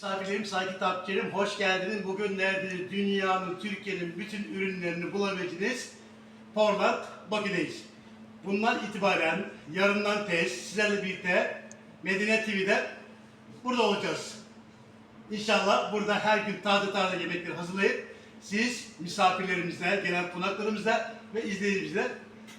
Misafirlerim, saygı takipçilerim, hoş geldiniz. Bugün nerede dünyanın, Türkiye'nin bütün ürünlerini bulabileceğiniz Portland Bakü'deyiz. Bundan itibaren yarından tez sizlerle birlikte Medine TV'de burada olacağız. İnşallah burada her gün taze taze yemekleri hazırlayıp siz misafirlerimizle, gelen konaklarımızla ve izleyicilerimizle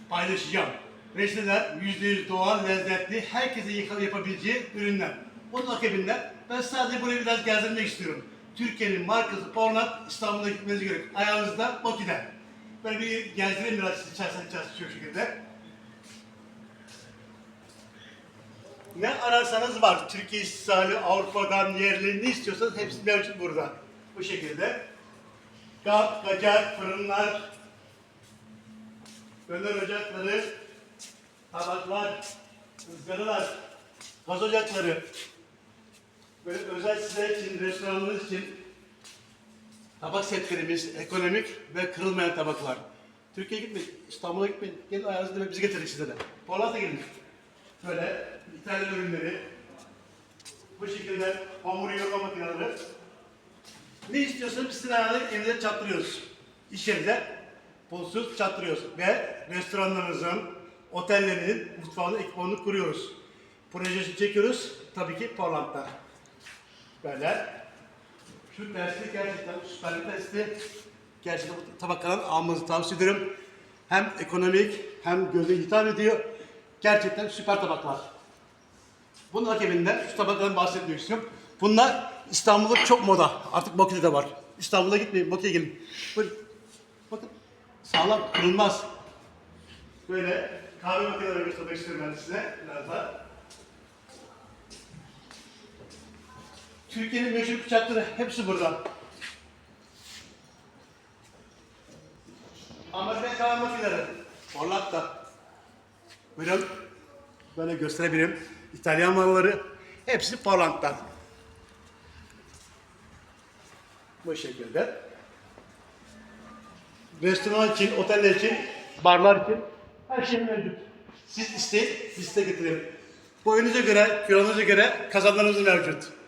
paylaşacağım. Reçeteler %100 doğal, lezzetli, herkese yapabileceği ürünler. Onun akabinde ben sadece burayı biraz gezdirmek istiyorum. Türkiye'nin markası Pornat İstanbul'a gitmenizi gerek. Ayağınızda Bakü'de. Böyle bir gezdireyim biraz sizi içersen içersin şu şekilde. Ne ararsanız var. Türkiye istisali, Avrupa'dan yerli ne istiyorsanız hepsi mevcut burada. Bu şekilde. Kap, kacak, fırınlar, döner ocakları, tabaklar, ızgaralar, gaz ocakları. Böyle özel size için, restoranınız için tabak setlerimiz ekonomik ve kırılmayan tabaklar. Türkiye'ye gitmeyin, İstanbul'a gitmeyin. Gelin ayağınızda biz getirdik size de. Polat'a gelin. Böyle İtalyan ürünleri. Bu şekilde hamur yoğurma makineleri. Ne istiyorsanız biz sizin evde çattırıyoruz. İş yerinde pulsuz çattırıyoruz. Ve restoranlarınızın, otellerinizin mutfağını, ekipmanını kuruyoruz. Projesini çekiyoruz. Tabii ki Portland'da. Böyle. Şu testi gerçekten süper bir testi. Gerçekten bu tabaklardan almanızı tavsiye ederim. Hem ekonomik hem göze hitap ediyor. Gerçekten süper tabaklar. Bunun akabinde şu tabaklardan bahsetmek istiyorum. Bunlar İstanbul'da çok moda. Artık Bakü'de de var. İstanbul'a gitmeyin, Bakü'ye gelin. Buyurun. Bakın sağlam, kırılmaz. Böyle kahve makineleri göstermek istiyorum ben size biraz daha. Türkiye'nin meşhur bıçakları hepsi burada. Amerikan kahve makineleri. Hollanda. Buyurun. Böyle gösterebilirim. İtalyan malları. Hepsi Portland'dan. Bu şekilde. Restoran için, oteller için, barlar için her şey mevcut. Siz isteyin, biz size getirelim. Boyunuza göre, kilonuza göre kazanlarınız mevcut.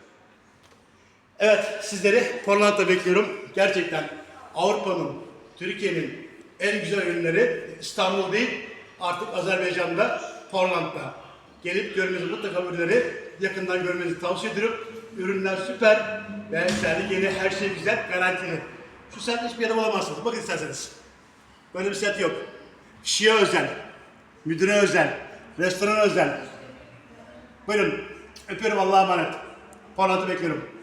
Evet, sizleri Portland'da bekliyorum. Gerçekten Avrupa'nın, Türkiye'nin en güzel ürünleri İstanbul değil, artık Azerbaycan'da, Portland'da. Gelip görmenizi mutlaka ürünleri yakından görmenizi tavsiye ediyorum. Ürünler süper ve sergi yeni her şey güzel, garantili. Şu set hiçbir yere bulamazsınız. Bakın isterseniz. Böyle bir set yok. Kişiye özel, müdüre özel, restorana özel. Buyurun. Öpüyorum Allah'a emanet. Portland'ı bekliyorum.